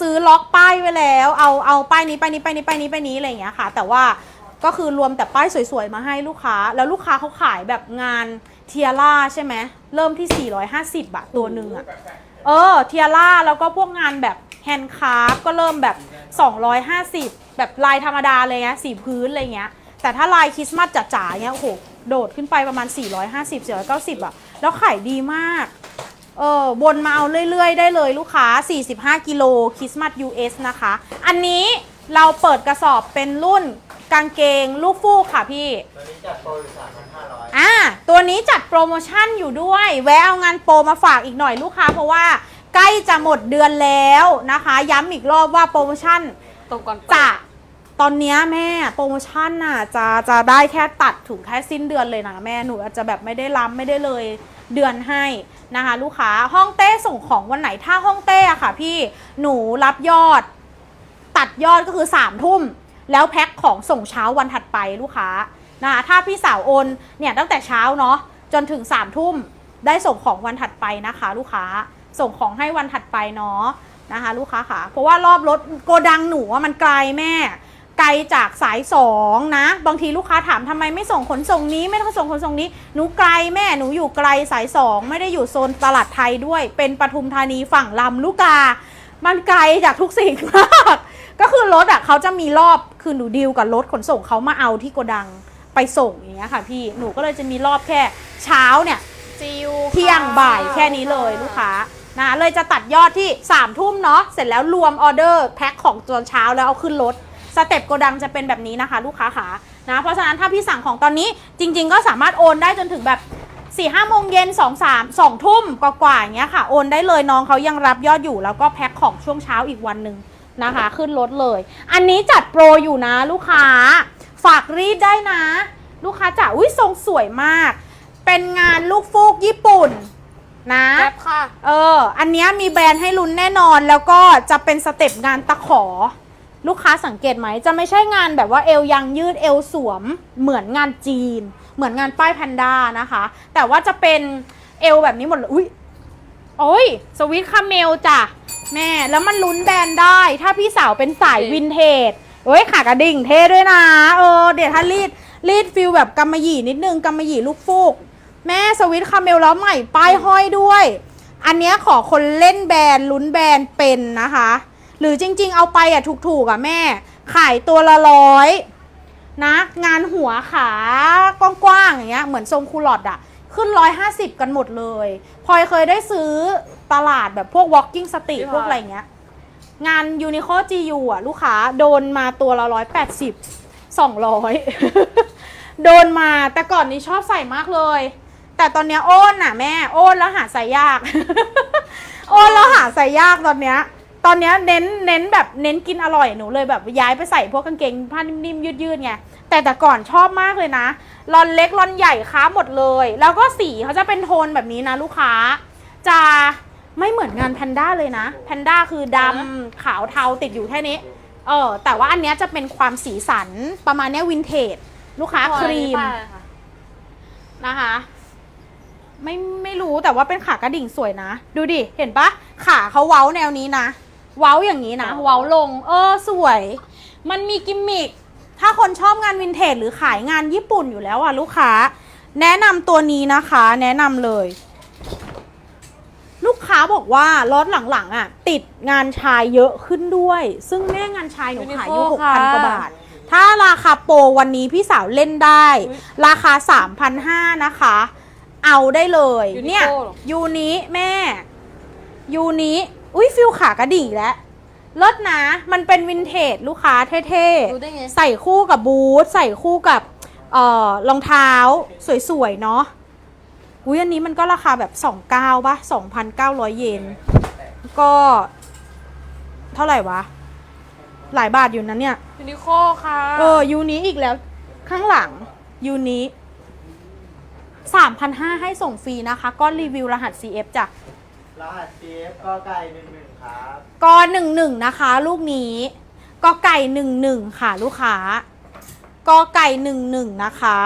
ซื้อล็อกป้ายไว้แล้ว เอาเอาป้ายนี้ป้ายนี้ป้ายนี้ป้ายนี้ป้ายนี้อะไรอย่างเงี้ยค่ะ แต่ว่าก็คือรวมแต่ป้ายสวยๆ มาให้ลูกค้า แล้วลูกค้าเขาขายแบบงานเทียร่าใช่ไหมเริ่มที่ 450 บาทตัวหนึ่งอะเออเทียร่าแล้วก็พวกงานแบบแฮนด์คราฟก็เริ่มแบบ 250 แบบลายธรรมดาเลยเงี้ยสีพื้นอะไรเงี้ย แต่ถ้าลายคริสต์มาสจ๋าๆเงี้ยโอ้โหโดดขึ้นไปประมาณ 450 490อะแล้วขายดีมาก เออบนมาเอาเรื่อยๆ ได้เลยลูกค้า 45 กิโลคริสต์มาส US นะคะ อันนี้เราเปิดกระสอบเป็นรุ่นกางเกงลูกฟูกค่ะพี่ ตัวนี้จัดโปรอยู่3,500อ่า ตัวนี้จัดโปรโมชั่นอยู่ด้วย แวะเอางานโปรมาฝากอีกหน่อยลูกค้า เพราะว่าใกล้จะหมดเดือนแล้วนะคะ ย้ำอีกรอบว่าโปรโมชั่นตรงก่อนจะ ตอนนี้แม่โปรโมชั่นน่ะจะจะได้แค่ตัดถึงแค่สิ้นเดือนเลยนะแม่หนูอาจจะแบบไม่ได้รับไม่ได้เลยเดือนให้นะคะ ลูกค้าห้องเต้ส่งของวันไหนถ้าห้องเต้อะค่ะ พี่หนูรับยอด ตัดยอดก็คือ3ามทุ่มแล้วแพ็คของส่งเช้าวันถัดไปลูกค้านะคะถ้าพี่สาวโอนเนี่ยตั้งแต่เช้าเนาะจนถึง3ามทุ่มได้ส่งของวันถัดไปนะคะ ลูกค้าส่งของให้วันถัดไปเนาะนะคะ ลูกค้าค่ะเพราะว่ารอบรถโกดังหนูมันไกลแม่ ไกลจากสายสองนะ บางทีลูกค้าถามทำไมไม่ส่งขนส่งนี้ ไม่ต้องส่งขนส่งนี้หนูไกลแม่หนูอยู่ไกลสายสองไม่ได้อยู่โซนตลาดไทยด้วย เป็นปทุมธานีฝั่งลำลูกกา มันไกลจากทุกสิ่งมากก็คือรถอะเขาจะมีรอบคือหนูดีลกับรถขนส่งเขามาเอาที่โกดังไปส่งอย่างเงี้ยค่ะ พี่หนูก็เลยจะมีรอบแค่เช้าเนี่ยเที่ยงบ่ายแค่นี้เลยลูกค้านะเลยจะตัดยอดที่3ามทุ่มเนาะเสร็จแล้วรวมออเดอร์แพ็คของตอนเช้าแล้วเอาขึ้นรถ สเต็ปโกดังจะเป็นแบบนี้นะคะ ลูกค้าขานะเพราะฉะนั้นถ้าพี่สั่งของตอนนี้จริง ๆ ก็สามารถโอนได้จนถึงแบบ4ี่ห้าโมงเย็นสองสามสองทุ่มกว่าๆอย่างเงี้ยค่ะ โอนได้เลยน้องเขายังรับยอดอยู่ แล้วก็แพ็คของช่วงเช้าอีกวันหนึ่งนะคะ ขึ้นรถเลย อันนี้จัดโปรอยู่นะ ลูกค้า ฝากรีดได้นะ ลูกค้าจ๋าอุ้ยทรงสวยมาก เป็นงานลูกฟูกญี่ปุ่นนะแป๊บค่ะ เออ อันเนี้ยมีแบรนด์ให้ลุ้นแน่นอนแล้วก็จะเป็นสเต็ปงานตะขอ ลูกค้าสังเกตไหมจะไม่ใช่งานแบบว่าเอวยังยืดเอวสวม เหมือนงานจีน เหมือนงานป้ายแพนด้านะคะ แต่ว่าจะเป็นเอวแบบนี้หมดเลยอุ้ยโอ้ยสวิตคาเมลจ้ะแม่แล้วมันลุ้นแบรนด์ได้ ถ้าพี่สาวเป็นสายโอเควินเทจเอ้ยขากระดิ่งเท่ด้วยนะเออเดี๋ยวถ้ารีดรีดฟิลแบบกำมะหยี่นิดนึงกำมะหยี่ลูกฟูก แม่สวิตคาเมลแล้วใหม่ป้ายห้อยด้วย อันเนี้ยขอคนเล่นแบรนด์ลุ้นแบรนด์เป็นนะคะ หรือจริง ๆ เอาไปอะถูกๆอะแม่ ขายตัวละร้อยนะ งานหัวขากว้างๆอย่างเงี้ยเหมือนทรงคูลอดอะ ขึ้นร้อยห้าสิบกันหมดเลยพลอยเคยได้ซื้อตลาดแบบพวก walking street พี่พลอยพวกอะไรเงี้ย งานยูนิโค GU อะ ลูกค้าโดนมาตัวละร้อยแปดสิบสองร้อยโดนมาแต่ก่อนนี้ชอบใส่มากเลย แต่ตอนเนี้ยโอนน่ะแม่ โอนแล้วหาใส่ยาก โอนแล้วหาใส่ยากตอนเนี้ย ตอนเนี้ยเน้นเน้นแบบเน้นกินอร่อยหนูเลยแบบย้ายไปใส่พวกกางเกงผ้านิ่มๆยืดๆไงแต่แต่ก่อนชอบมากเลยนะรอนเล็กรอนใหญ่ค้าหมดเลย แล้วก็สีเขาจะเป็นโทนแบบนี้นะลูกค้า จะไม่เหมือนงานแพนด้าเลยนะแพนด้าคือดำขาวเทาติดอยู่แค่นี้เออแต่ว่าอันเนี้ยจะเป็นความสีสันประมาณเนี้ยวินเทจลูกค้าครีมป้ายค่ะนะคะไม่ไม่รู้แต่ว่าเป็นขากระดิ่งสวยนะ ดูดิ เห็นปะขาเขาเว้าแนวนี้นะ เว้าอย่างนี้นะ เว้าลง เออสวย มันมีกิมมิคถ้าคนชอบงานวินเทจหรือขายงานญี่ปุ่นอยู่แล้วอะลูกค้า แนะนำตัวนี้นะคะ แนะนำเลย ลูกค้าบอกว่ารถหลังๆอะ ติดงานชายเยอะขึ้นด้วย ซึ่งแม่งานชายหนูขายอยู่หก Uniqlo พันกว่าค่ะบาท ถ้าราคาโปรวันนี้พี่สาวเล่นได้อุ๊ยราคา 3,500นะคะ เอาได้เลย Uniqlo เนี่ยเหรอยูนี้แม่ยูนี้ อุ้ยฟิลขากระดิ่งแล้วเลิศนะ มันเป็นวินเทจลูกค้าเท่รู้ได้ไง ๆ ใส่คู่กับบูท ใส่คู่กับเอ่อรองเท้าสวยๆ เนาะอุ้ยอันนี้มันก็ราคาแบบ 29ป่ะ 2,900 เยน ก็ เท่าไหร่วะ หลายบาทอยู่นะเนี่ย ยูนิโคค่ะเออยูนี้อีกแล้วข้างหลังยูนี้สามพันห้าให้ส่งฟรีนะคะ ก้อนรีวิวรหัส CF จ้ะ รหัส CF ก็ไก่11ครับกอหนึ่งหนึ่งนะคะ ลูกนี้กอไก่หนึ่งหนึ่งค่ะ ลูกค้ากอไก่หนึ่งหนึ่งนะคะ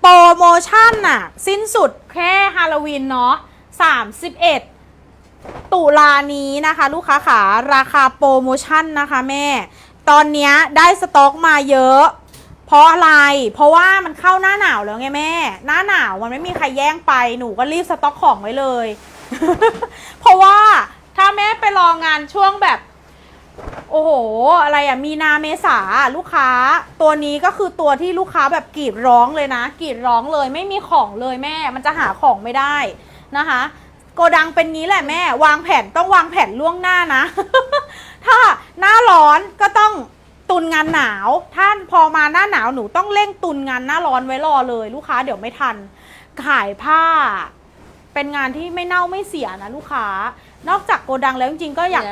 โปรโมชั่นน่ะ สิ้นสุดแค่ฮาโลวีนเนาะสามสิบเอ็ดตุลานี้นะคะ ลูกค้าขาราคาโปรโมชั่นนะคะแม่ ตอนเนี้ยได้สต็อกมาเยอะ เพราะอะไร เพราะว่ามันเข้าหน้าหนาวแล้วไงแม่ หน้าหนาวมันไม่มีใครแย่งไปหนูก็รีบสต็อกของไว้เลย เพราะว่าถ้าแม่ไปรองานช่วงแบบ โอ้โห อะไรอะมีนาเมษาลูกค้า ตัวนี้ก็คือตัวที่ลูกค้าแบบกรีดร้องเลยนะกรีดร้องเลยไม่มีของเลยแม่ มันจะหาของไม่ได้นะคะ โกดังเป็นงี้แหละแม่ วางแผนต้องวางแผนล่วงหน้านะ ถ้าหน้าร้อนก็ต้องตุนงานหนาว ถ้าพอมาหน้าหนาวหนูต้องเร่งตุนงานหน้าร้อนไว้รอเลย ลูกค้าเดี๋ยวไม่ทัน ขายผ้า เป็นงานที่ไม่เน่าไม่เสียนะลูกค้า นอกจากโกดังแล้วจริงๆก็อยาก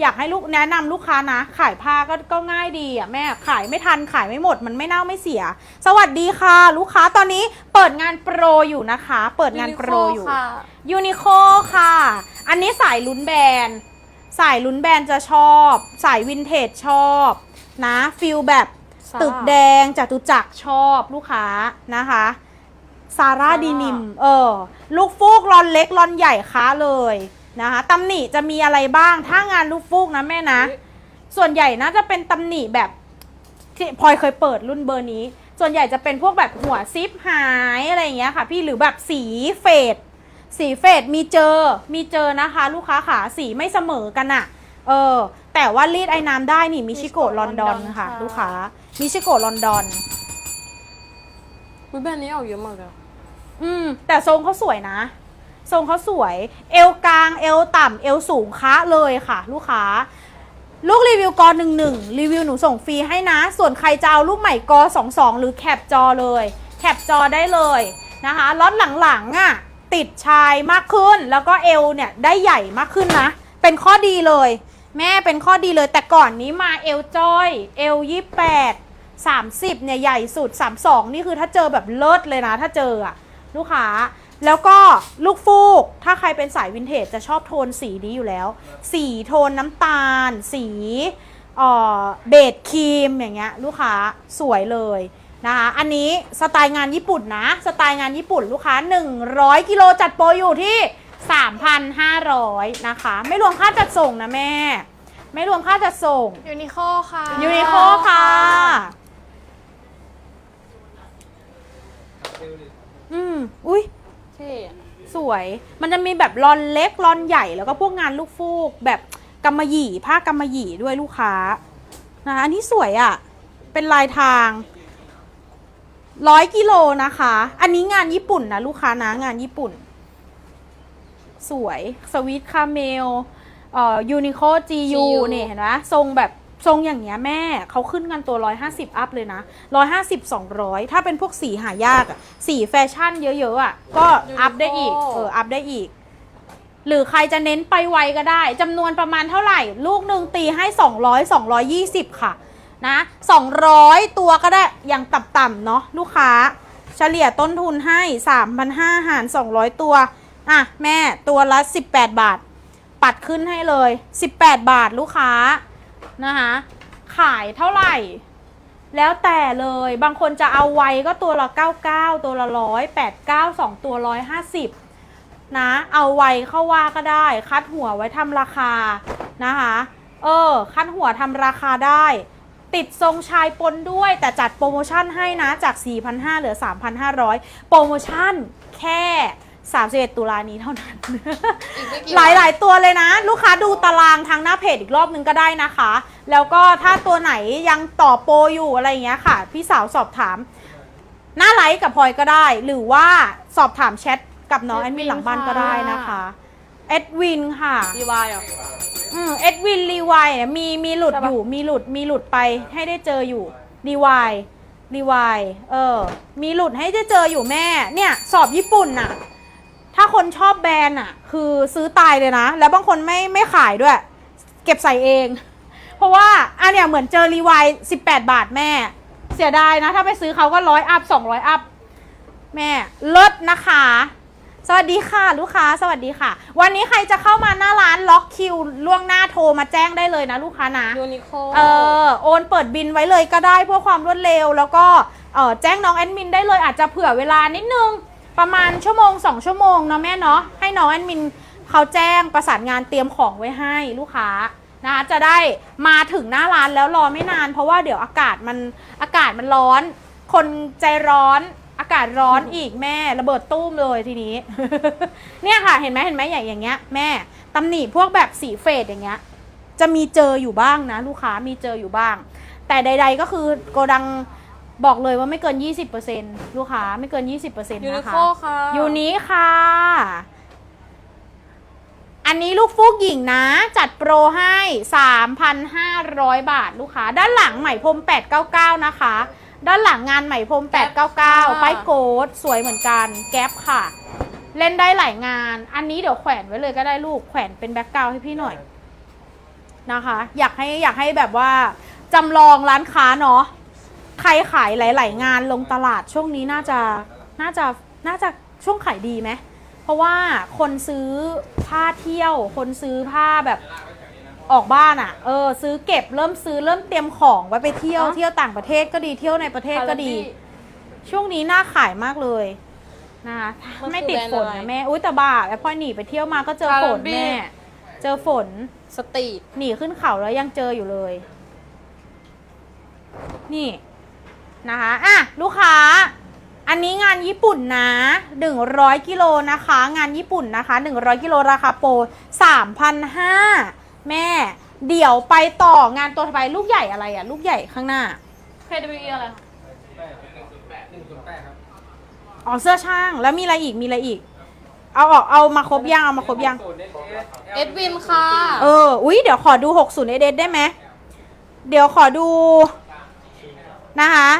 อยากให้ลูกแนะนำลูกค้านะ ขายผ้าก็ก็ง่ายดีอะแม่ขายไม่ทันขายไม่หมดมันไม่เน่าไม่เสีย สวัสดีค่ะ ลูกค้าตอนนี้เปิดงานโปรอยู่นะคะ เปิดงานโปรอยู่ค่ะยูนิโคค่ะ อันนี้สายลุ้นแบรนด์สายลุ้นแบรนด์จะชอบ สายวินเทจชอบนะฟิลแบบซาร่าตึกแดงจตุจักรชอบลูกค้านะคะ ซาร่าซาร่าดีนิม เออ ลูกฟูกรอนเล็กรอนใหญ่ค้าเลยนะคะตำหนิจะมีอะไรบ้าง ถ้างานลูกฟูกนะแม่นะ ส่วนใหญ่น่าจะเป็นตำหนิแบบที่พลอยเคยเปิดรุ่นเบอร์นี้ ส่วนใหญ่จะเป็นพวกแบบหัวซิปหายอะไรอย่างเงี้ยค่ะ พี่หรือแบบสีเฟดสีเฟดมีเจอ มีเจอนะคะ ลูกค้าขาสีไม่เสมอกันอะเออ แต่ว่ารีดไอ้น้ำได้นี่มิชิโกะลอนดอนค่ะ ลูกค้ามิชิโกะลอนดอนวิแบรนด์นี้ออกเยอะมากเลย อืม แต่ทรงเขาสวยนะ ทรงเขาสวย เอวกลาง เอวต่ำเอวสูงคะเลยค่ะ ลูกค้า ลูกรีวิวกอหนึ่งหนึ่งรีวิวหนูส่งฟรีให้นะ ส่วนใครจะเอารูปใหม่กอสองสองหรือแคปจอเลย แคปจอได้เลยนะคะล็อตหลังๆอะติดชายมากขึ้น แล้วก็เอวเนี่ยได้ใหญ่มากขึ้นนะ เป็นข้อดีเลย แม่เป็นข้อดีเลยแต่ก่อนนี้มาเอวจ้อย เอวยี่แปดสามสิบเนี่ยใหญ่สุดสามสองนี่คือถ้าเจอแบบเลิศเลยนะ ถ้าเจออะ ลูกค้า แล้วก็ลูกฟูก ถ้าใครเป็นสายวินเทจจะชอบโทนสีนี้อยู่แล้ว สีโทนน้ำตาล สีเอ่อเบจครีมอย่างเงี้ยลูกค้าสวยเลยนะคะ อันนี้สไตล์งานญี่ปุ่นนะ สไตล์งานญี่ปุ่นลูกค้า 100 กิโลจัดโปรอยู่ที่ 3,500 นะคะ ไม่รวมค่าจัดส่งนะแม่ ไม่รวมค่าจัดส่งยูนิโคค่ะยูนิโคค่ะ อืมอุ้ยเท่อะสวย มันจะมีแบบรอนเล็กรอนใหญ่แล้วก็พวกงานลูกฟูก แบบกำมะหยี่ผ้ากำมะหยี่ด้วยลูกค้านะอันนี้สวยอะ่ะ เป็นลายทางร้อยกิโลนะคะ อันนี้งานญี่ปุ่นนะลูกค้านะงานญี่ปุ่น สวยสวิตคาเมลเอ่อยูนิโคจียูเนี่ยเห็นไหมทรงแบบ ทรงอย่างเงี้ยแม่เขาขึ้นกันตัว 150 อัพเลยนะ 150 200 ถ้าเป็นพวกสีหายากอะสีแฟชั่นเยอะๆอะก็อัพได้อีก เออ อัพได้อีก หรือใครจะเน้นไปไวก็ได้จำนวนประมาณเท่าไหร่ ลูกหนึ่งตีให้ 200 220 ค่ะ นะ 200 ตัวก็ได้อย่างต่ำๆเนาะลูกค้า เฉลี่ยต้นทุนให้ 3,500หาร 200 ตัว อะ แม่ตัวละ 18 บาท ปัดขึ้นให้เลย 18 บาทลูกค้า นะคะ ขายเท่าไหร่ แล้วแต่เลย บางคนจะเอาไว้ก็ตัวละ 99 ตัวละร้อย89 2ตัว150นะ เอาไว้เข้าว่าก็ได้ คัดหัวไว้ทำราคานะคะ เออ คัดหัวทำราคาได้ ติดทรงชายปนด้วย แต่จัดโปรโมชั่นให้นะ จาก 4,500เหลือ 3,500 โปรโมชั่นแค่ 31 ตุลานี้เท่านั้น อีกไม่กี่หลายหลายๆตัวเลยนะ ลูกค้าดูตารางทางหน้าเพจอีกรอบนึงก็ได้นะคะ แล้วก็ถ้าตัวไหนยังต่อโปรอยู่อะไรอย่างเงี้ยค่ะ พี่สาวสอบถาม หน้าไลฟ์กับพลอยก็ได้ หรือว่าสอบถามแชทกับน้องแอดมินหลังบ้านก็ได้นะคะเอ็ดวินค่ะ ดีวายเหรออืมเอ็ดวินรีวายเนี่ยมีมีหลุดใช่อปะยู่มีหลุดมีหลุดไปให้ได้เจออยู่รีวายรีวายเออ มีหลุดให้ได้เจออยู่แม่ เนี่ย สอบญี่ปุ่นน่ะถ้า คนชอบแบรนด์อะ คือซื้อตายเลยนะ แล้วบางคนไม่ไม่ขายด้วย เก็บใส่เอง เพราะว่าอันเนี้ยเหมือนเจอรีวาย18บาทแม่ เสียดายนะ ถ้าไปซื้อเขาก็ร้อยอัพ200อัพแม่เลิศนะคะสวัสดีค่ะ ลูกค้าสวัสดีค่ะ วันนี้ใครจะเข้ามาหน้าร้านล็อกคิวล่วงหน้าโทรมาแจ้งได้เลยนะลูกค้านะยูนิโคเออโอนเปิดบินไว้เลยก็ได้เพื่อความรวดเร็ว แล้วก็เออแจ้งน้องแอดมินได้เลยอาจจะเผื่อเวลานิดนึง ประมาณชั่วโมง 2 ชั่วโมงเนาะแม่เนาะให้น้องแอดมินเขาแจ้งประสานงานเตรียมของไว้ให้ลูกค้านะคะจะได้มาถึงหน้าร้านแล้วรอไม่นาน เพราะว่าเดี๋ยวอากาศมันอากาศมันร้อน คนใจร้อนอากาศร้อนอีกแม่ระเบิดตู้มเลยทีนี้ เนี่ยค่ะเห็นไหมเห็นไหมอย่างอย่างเงี้ย แม่ตำหนิพวกแบบสีเฟดอย่างเงี้ย จะมีเจออยู่บ้างนะ ลูกค้ามีเจออยู่บ้าง แต่ใด ๆ ก็คือโกดัง บอกเลยว่าไม่เกิน 20%ลูกค้าไม่เกิน 20%ยูนินะโคคะค่ะยูนี้ค่ะ อันนี้ลูกฟูกหญิงนะ จัดโปรให้ 3,500 บาทลูกค้า ด้านหลังไหมพรม 899 นะคะ ด้านหลังงานไหมพรม 899 ป้ายโกดสวยเหมือนกัน แก๊ปค่ะ เล่นได้หลายงาน อันนี้เดี๋ยวแขวนไว้เลยก็ได้ลูก แขวนเป็นแบ็กกราวให้พี่หน่อยนะคะ อยากให้อยากให้แบบว่าจำลองร้านค้าเนาะ ใครขายหลาย ๆ งานลงตลาดช่วงนี้น่าจะน่าจะน่าจะช่วงขายดีไหมเพราะว่าคนซื้อผ้าเที่ยว คนซื้อผ้าแบบออกบ้านอะ่ะ เออ ซื้อเก็บเริ่มซื้อเริ่มเตรียมของไว้ไปเที่ยวเที่ยวต่างประเทศก็ดีเที่ยวในประเทศก็ดี ช่วงนี้น่าขายมากเลยนะคะมันคือไม่ติดฝนแบรนด์อะไรนะแม่อุ้ยแต่บ้าแอปพอหนีไปเที่ยวมาก็เจอฝน Calabi แม่ เจอฝนสตรีทหนีขึ้นเขาแล้วยังเจออยู่เลย นี่ นะคะอะลูกค้า อันนี้งานญี่ปุ่นนะ 100กิโลนะคะ งานญี่ปุ่นนะคะ 100กิโลราคาโปร3,500แม่ เดี๋ยวไปต่องานตัวถัดไปลูกใหญ่อะไรอะลูกใหญ่ข้างหน้า KWE อะไรคะอ๋อเสื้อช่างแล้วมีอะไรอีกมีอะไรอีก เอาออกเอามาครบยังเอามาครบยัง เอ็ดวินค่ะ เออ อุ้ยเดี๋ยวขอดู 60 เอเดได้ไหม เดี๋ยวขอดู นะคะ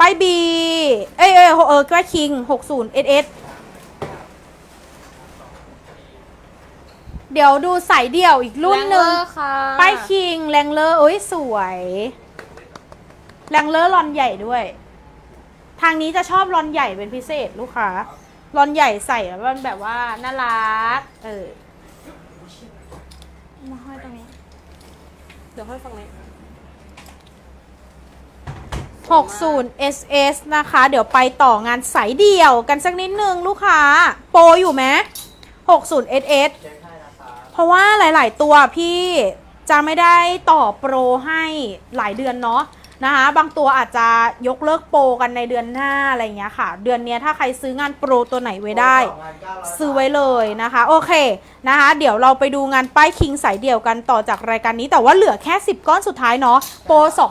ป้ายบีเอ้ยเอ้ยเออก็คิง60เอสเดี๋ยวดูสายเดี่ยวอีกรุ่นหนึ่ง Wrangler ค่ะป้ายคิงแรงเลอร์โอ้ยสวย แรงเลอร์รอนใหญ่ด้วย ทางนี้จะชอบรอนใหญ่เป็นพิเศษลูกค้ารอนใหญ่ใส่แล้วมันแบบว่าน่ารัก เออ มาห้อยตรงนี้ เดี๋ยวค่อยฟังนี้ 60 SS นะคะ เดี๋ยวไปต่องานสายเดี่ยวกันสักนิดนึงลูกค้า โปรอยู่ไหม60 SS เช็คให้นะครับเพราะว่าหลาย ๆ ตัวพี่จะไม่ได้ต่อโปรให้หลายเดือนเนาะนะคะบางตัวอาจจะยกเลิกโปรกันในเดือนหน้าอะไรอย่างเงี้ยค่ะ เดือนเนี้ยถ้าใครซื้องานโปรตัวไหนไว้ได้2,900ซื้อไว้เลยนะคะ โอเคนะคะ เดี๋ยวเราไปดูงานป้ายคิงสายเดี่ยวกันต่อจากรายการนี้แต่ว่าเหลือแค่ 10 ก้อนสุดท้ายเนาะโปร2